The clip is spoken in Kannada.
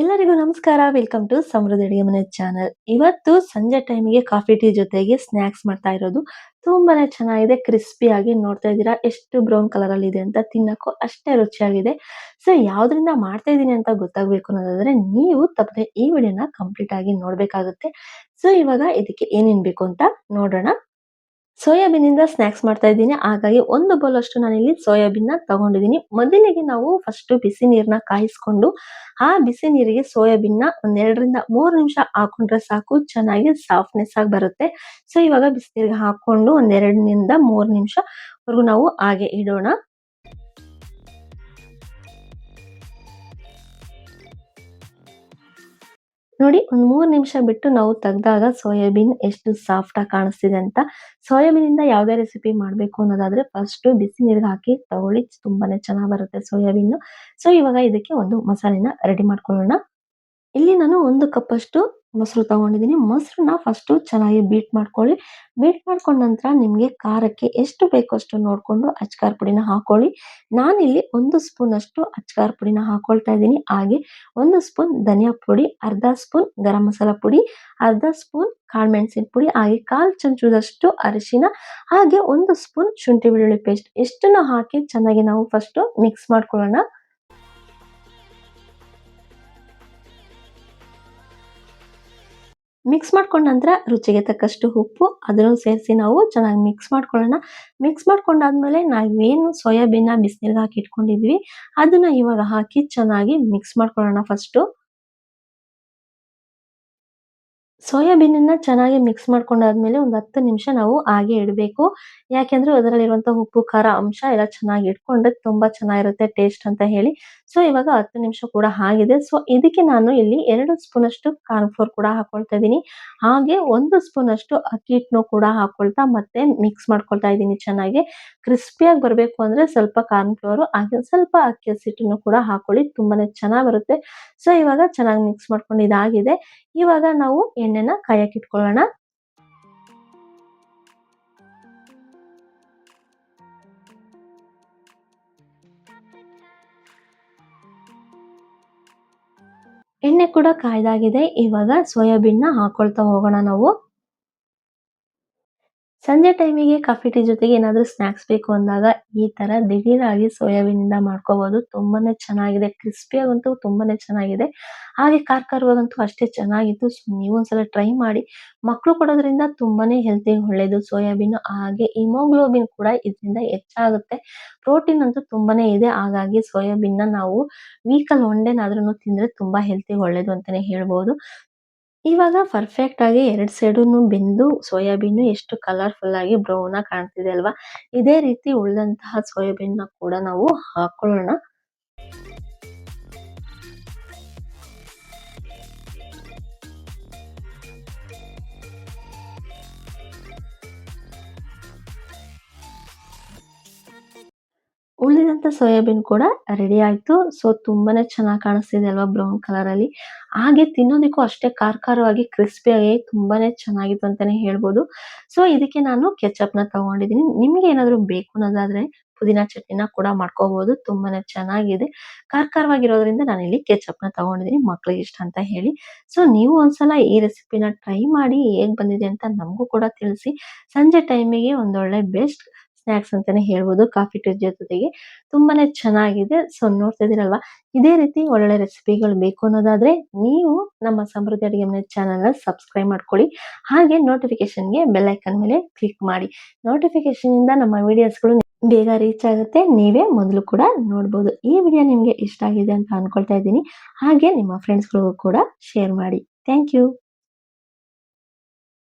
ಎಲ್ಲರಿಗೂ ನಮಸ್ಕಾರ. ವೆಲ್ಕಮ್ ಟು ಸಮೃದ್ಧ ಅಡಿಗೆ ಮನೆ ಚಾನಲ್ ಇವತ್ತು ಸಂಜೆ ಟೈಮಿಗೆ ಕಾಫಿ ಟೀ ಜೊತೆಗೆ ಸ್ನಾಕ್ಸ್ ಮಾಡ್ತಾ ಇರೋದು. ತುಂಬಾನೇ ಚೆನ್ನಾಗಿದೆ ಕ್ರಿಸ್ಪಿ ಆಗಿ ನೋಡ್ತಾ ಇದ್ದೀರಾ. ಎಷ್ಟು ಬ್ರೌನ್ ಕಲರ್ ಅಲ್ಲಿ ಇದೆ ಅಂತ ತಿನ್ನಕ್ಕೂ ಅಷ್ಟೇ ರುಚಿಯಾಗಿದೆ. ಸೊ ಯಾವ್ದ್ರಿಂದ ಮಾಡ್ತಾ ಇದ್ದೀನಿ ಅಂತ ಗೊತ್ತಾಗ್ಬೇಕು ಅನ್ನೋದಾದ್ರೆ, ನೀವು ತಪ್ಪದೆ ಈ ವಿಡಿಯೋನ ಕಂಪ್ಲೀಟ್ ಆಗಿ ನೋಡ್ಬೇಕಾಗುತ್ತೆ. ಸೊ ಇವಾಗ ಇದಕ್ಕೆ ಏನೇನ್ ಬೇಕು ಅಂತ ನೋಡೋಣ. ಸೋಯಾಬೀನ್ ಇಂದ ಸ್ನಾಕ್ಸ್ ಮಾಡ್ತಾ ಇದ್ದೀನಿ. ಹಾಗಾಗಿ ಒಂದು ಬೌಲ್ ಅಷ್ಟು ನಾನಿಲ್ಲಿ ಸೋಯಾಬೀನ್ನ ತಗೊಂಡಿದ್ದೀನಿ. ಮೊದಲಿಗೆ ನಾವು ಫಸ್ಟ್ ಬಿಸಿ ನೀರ್ನ ಕಾಯಿಸ್ಕೊಂಡು ಆ ಬಿಸಿ ನೀರಿಗೆ ಸೋಯಾಬೀನ್ನ ಒಂದೆರಡರಿಂದ ಮೂರು ನಿಮಿಷ ಹಾಕೊಂಡ್ರೆ ಸಾಕು, ಚೆನ್ನಾಗಿ ಸಾಫ್ಟ್ನೆಸ್ ಆಗಿ ಬರುತ್ತೆ. ಸೊ ಇವಾಗ ಬಿಸಿನೀರಿಗೆ ಹಾಕೊಂಡು ಒಂದೆರಡರಿಂದ ಮೂರ್ ನಿಮಿಷವರೆಗೂ ನಾವು ಹಾಗೆ ಇಡೋಣ. ನೋಡಿ, ಒಂದ್ ಮೂರ್ ನಿಮಿಷ ಬಿಟ್ಟು ನಾವು ತೆಗ್ದಾಗ ಸೋಯಾಬೀನ್ ಎಷ್ಟು ಸಾಫ್ಟ್ ಆಗಿ ಕಾಣಿಸ್ತಿದೆ ಅಂತ. ಸೋಯಾಬೀನ್ ಇಂದ ಯಾವ್ದೇ ರೆಸಿಪಿ ಮಾಡ್ಬೇಕು ಅನ್ನೋದಾದ್ರೆ ಫಸ್ಟ್ ಬಿಸಿ ನೀರಿಗೆ ಹಾಕಿ ತಗೊಳ್ಳಿ, ತುಂಬಾನೇ ಚೆನ್ನಾಗ್ ಬರುತ್ತೆ ಸೋಯಾಬೀನ್. ಸೊ ಇವಾಗ ಇದಕ್ಕೆ ಒಂದು ಮಸಾಲೆನ ರೆಡಿ ಮಾಡ್ಕೊಳ್ಳೋಣ. ಇಲ್ಲಿ ನಾನು ಒಂದು ಕಪ್ ಅಷ್ಟು ಮೊಸರು ತಗೊಂಡಿದ್ದೀನಿ. ಮೊಸರನ್ನ ಫಸ್ಟ್ ಚೆನ್ನಾಗಿ ಬೀಟ್ ಮಾಡ್ಕೊಳ್ಳಿ. ಬೀಟ್ ಮಾಡ್ಕೊಂಡ ನಂತರ ನಿಮಗೆ ಖಾರಕ್ಕೆ ಎಷ್ಟು ಬೇಕೋ ಅಷ್ಟು ನೋಡ್ಕೊಂಡು ಅಚ್ಕಾರ ಪುಡಿನ ಹಾಕ್ಕೊಳ್ಳಿ ನಾನಿಲ್ಲಿ ಒಂದು ಸ್ಪೂನ್ ಅಷ್ಟು ಅಚ್ಕಾರ್ ಪುಡಿನ ಹಾಕೊಳ್ತಾ ಇದ್ದೀನಿ. ಹಾಗೆ ಒಂದು ಸ್ಪೂನ್ ಧನಿಯಾ ಪುಡಿ, ಅರ್ಧ ಸ್ಪೂನ್ ಗರಂ ಮಸಾಲ ಪುಡಿ, ಅರ್ಧ ಸ್ಪೂನ್ ಕಾಳುಮೆಣಸಿನ ಪುಡಿ, ಹಾಗೆ ಕಾಲ್ ಚಮಚದಷ್ಟು ಅರಿಶಿನ, ಹಾಗೆ ಒಂದು ಸ್ಪೂನ್ ಶುಂಠಿ ಬೆಳ್ಳುಳ್ಳಿ ಪೇಸ್ಟ್ ಇಷ್ಟನ್ನು ಹಾಕಿ ಚೆನ್ನಾಗಿ ನಾವು ಫಸ್ಟು ಮಿಕ್ಸ್ ಮಾಡ್ಕೊಳ್ಳೋಣ. ಮಿಕ್ಸ್ ಮಾಡ್ಕೊಂಡ ನಂತರ ರುಚಿಗೆ ತಕ್ಕಷ್ಟು ಉಪ್ಪು, ಅದನ್ನು ಸೇರಿಸಿ ನಾವು ಚೆನ್ನಾಗಿ ಮಿಕ್ಸ್ ಮಾಡ್ಕೊಳ್ಳೋಣ. ಮಿಕ್ಸ್ ಮಾಡ್ಕೊಂಡಾದ್ಮೇಲೆ ನಾವೇನು ಸೋಯಾಬೀನ್ನ ಬಿಸಿನೀರಿಗೆ ಹಾಕಿ ಇಟ್ಕೊಂಡಿದ್ವಿ, ಅದನ್ನ ಇವಾಗ ಹಾಕಿ ಚೆನ್ನಾಗಿ ಮಿಕ್ಸ್ ಮಾಡ್ಕೊಳ್ಳೋಣ ಫಸ್ಟು ಸೋಯಾಬೀನನ್ನ ಚೆನ್ನಾಗಿ ಮಿಕ್ಸ್ ಮಾಡ್ಕೊಂಡಾದ್ಮೇಲೆ ಒಂದು ಹತ್ತು ನಿಮಿಷ ನಾವು ಹಾಗೆ ಇಡಬೇಕು. ಯಾಕೆಂದ್ರೆ ಅದರಲ್ಲಿರುವಂತಹ ಉಪ್ಪು, ಖಾರ ಅಂಶ ಎಲ್ಲ ಚೆನ್ನಾಗಿ ಇಟ್ಕೊಂಡ್ರೆ ತುಂಬಾ ಚೆನ್ನಾಗಿರುತ್ತೆ ಟೇಸ್ಟ್ ಅಂತ ಹೇಳಿ. ಸೊ ಇವಾಗ ಹತ್ತು ನಿಮಿಷ ಕೂಡ ಆಗಿದೆ. ಸೊ ಇದಕ್ಕೆ ನಾನು ಇಲ್ಲಿ ಎರಡು ಸ್ಪೂನ್ ಅಷ್ಟು ಕಾರ್ನ್ಫ್ಲೋರ್ ಕೂಡ ಹಾಕೊಳ್ತಾ ಇದ್ದೀನಿ. ಹಾಗೆ ಒಂದು ಸ್ಪೂನ್ ಅಷ್ಟು ಅಕ್ಕಿ ಹಿಟ್ಟನ್ನು ಕೂಡ ಹಾಕೊಳ್ತಾ ಮತ್ತೆ ಮಿಕ್ಸ್ ಮಾಡ್ಕೊಳ್ತಾ ಇದ್ದೀನಿ ಚೆನ್ನಾಗಿ. ಕ್ರಿಸ್ಪಿಯಾಗಿ ಬರಬೇಕು ಅಂದ್ರೆ ಸ್ವಲ್ಪ ಕಾರ್ನ್ಫ್ಲೋರ್ ಹಾಗೆ ಸ್ವಲ್ಪ ಅಕ್ಕಿ ಹಸಿಟ್ಟನ್ನು ಕೂಡ ಹಾಕೊಳ್ಳಿ. ತುಂಬಾನೇ ಚೆನ್ನಾಗಿ ಬರುತ್ತೆ. ಸೊ ಇವಾಗ ಚೆನ್ನಾಗಿ ಮಿಕ್ಸ್ ಮಾಡ್ಕೊಂಡು ಇದಾಗಿದೆ. ಇವಾಗ ನಾವು ಎಣ್ಣೆನ ಕಾಯಕ್ಕೆ ಇಟ್ಕೊಳ್ಳೋಣ. ಎಣ್ಣೆ ಕೂಡ ಕಾಯ್ದಾಗಿದೆ. ಇವಾಗ ಸೋಯಾಬೀನ್ನ ಹಾಕೊಳ್ತಾ ಹೋಗೋಣ ನಾವು. ಸಂಜೆ ಟೈಮಿಗೆ ಕಾಫಿ ಟೀ ಜೊತೆಗೆ ಏನಾದ್ರು ಸ್ನಾಕ್ಸ್ ಬೇಕು ಅಂದಾಗ ಈ ತರ ದಿಢೀರಾಗಿ ಸೋಯಾಬೀನ್ ಇಂದ ಮಾಡ್ಕೋಬಹುದು ತುಂಬಾನೇ ಚೆನ್ನಾಗಿದೆ. ಕ್ರಿಸ್ಪಿಯಾಗಂತೂ ತುಂಬಾನೇ ಚೆನ್ನಾಗಿದೆ. ಹಾಗೆ ಕಾರವಾಗಂತೂ ಅಷ್ಟೇ ಚೆನ್ನಾಗಿತ್ತು. ಸೊ ನೀವು ಒಂದ್ಸಲ ಟ್ರೈ ಮಾಡಿ. ಮಕ್ಕಳು ಕೊಡೋದ್ರಿಂದ ತುಂಬಾನೇ ಹೆಲ್ತಿ ಒಳ್ಳೇದು. ಸೋಯಾಬೀನ್ ಹಾಗೆ ಹಿಮೋಗ್ಲೋಬಿನ್ ಕೂಡ ಇದರಿಂದ ಹೆಚ್ಚಾಗುತ್ತೆ. ಪ್ರೋಟೀನ್ ಅಂತೂ ತುಂಬಾನೇ ಇದೆ. ಹಾಗಾಗಿ ಸೋಯಾಬೀನ್ನ ನಾವು ವೀಕಲ್ ಒನ್ ತಿಂದ್ರೆ ತುಂಬಾ ಹೆಲ್ತಿ ಒಳ್ಳೇದು ಅಂತಾನೆ ಹೇಳ್ಬಹುದು ಇವಾಗ ಪರ್ಫೆಕ್ಟ್ ಆಗಿ ಎರಡ್ ಸೈಡುನು ಬೆಂದು ಸೋಯಾಬೀನ್ ಎಷ್ಟು ಕಲರ್ಫುಲ್ ಆಗಿ ಬ್ರೌನ್ ಆಗಿ ಕಾಣ್ತಿದೆ ಅಲ್ವಾ? ಇದೇ ರೀತಿ ಉಳಿದಂತಹ ಸೋಯಾಬೀನ್ ಕೂಡ ನಾವು ಹಾಕೊಳ್ಳೋಣ. ಉಳಿದಂತ ಸೋಯಾಬೀನ್ ಕೂಡ ರೆಡಿ ಆಯ್ತು. ಸೊ ತುಂಬಾನೇ ಚೆನ್ನಾಗಿ ಕಾಣಿಸ್ತಿದೆ ಅಲ್ವಾ ಬ್ರೌನ್ ಕಲರ್ ಅಲ್ಲಿ. ಹಾಗೆ ತಿನ್ನೋದಕ್ಕೂ ಅಷ್ಟೇ ಖಾರ ಖಾರವಾಗಿ ಕ್ರಿಸ್ಪಿ ಆಗಿ ತುಂಬಾನೇ ಚೆನ್ನಾಗಿತ್ತು ಅಂತಾನೆ ಹೇಳ್ಬೋದು. ಸೊ ಇದಕ್ಕೆ ನಾನು ಕೆಚಪ್ನ ತಗೊಂಡಿದ್ದೀನಿ. ನಿಮ್ಗೆ ಏನಾದ್ರು ಬೇಕು ಅನ್ನೋದಾದ್ರೆ ಪುದೀನ ಚಟ್ನಿನ ಕೂಡ ಮಾಡ್ಕೋಬಹುದು ತುಂಬಾನೇ ಚೆನ್ನಾಗಿದೆ. ಖಾರ ಖಾರವಾಗಿರೋದ್ರಿಂದ ನಾನು ಇಲ್ಲಿ ಕೆಚಪ್ನ ತಗೊಂಡಿದ್ದೀನಿ. ಮಕ್ಳಿಗೆ ಇಷ್ಟ ಅಂತ ಹೇಳಿ. ಸೊ ನೀವು ಒಂದ್ಸಲ ಈ ರೆಸಿಪಿನ ಟ್ರೈ ಮಾಡಿ ಹೇಗ್ ಬಂದಿದೆ ಅಂತ ನಮಗೂ ಕೂಡ ತಿಳಿಸಿ. ಸಂಜೆ ಟೈಮಿಗೆ ಒಂದೊಳ್ಳೆ ಬೆಸ್ಟ್ ಸ್ನಾಕ್ಸ್ ಅಂತಾನೆ ಹೇಳ್ಬೋದು, ಕಾಫಿ ಟೀ ಜೊತೆಗೆ. ತುಂಬಾನೇ ಚೆನ್ನಾಗಿದೆ. ಸೊ ನೋಡ್ತಾ ಇದೀರಲ್ವಾ ಇದೇ ರೀತಿ ಒಳ್ಳೊಳ್ಳೆ ರೆಸಿಪಿಗಳು ಬೇಕು ಅನ್ನೋದಾದ್ರೆ ನೀವು ನಮ್ಮ ಸಮೃದ್ಧಿ ಅಡುಗೆ ಮನೆ ಚಾನಲ್ ಸಬ್ಸ್ಕ್ರೈಬ್ ಮಾಡ್ಕೊಳ್ಳಿ. ಹಾಗೆ ನೋಟಿಫಿಕೇಶನ್ಗೆ ಬೆಲ್ ಐಕನ್ ಮೇಲೆ ಕ್ಲಿಕ್ ಮಾಡಿ. ನೋಟಿಫಿಕೇಶನ್ ಇಂದ ನಮ್ಮ ವಿಡಿಯೋಸ್ಗಳು ಬೇಗ ರೀಚ್ ಆಗುತ್ತೆ. ನೀವೇ ಮೊದಲು ಕೂಡ ನೋಡ್ಬೋದು. ಈ ವಿಡಿಯೋ ನಿಮ್ಗೆ ಇಷ್ಟ ಆಗಿದೆ ಅಂತ ಅನ್ಕೊಳ್ತಾ ಇದ್ದೀನಿ. ಹಾಗೆ ನಿಮ್ಮ ಫ್ರೆಂಡ್ಸ್ಗಳಿಗೂ ಕೂಡ ಶೇರ್ ಮಾಡಿ. Thank you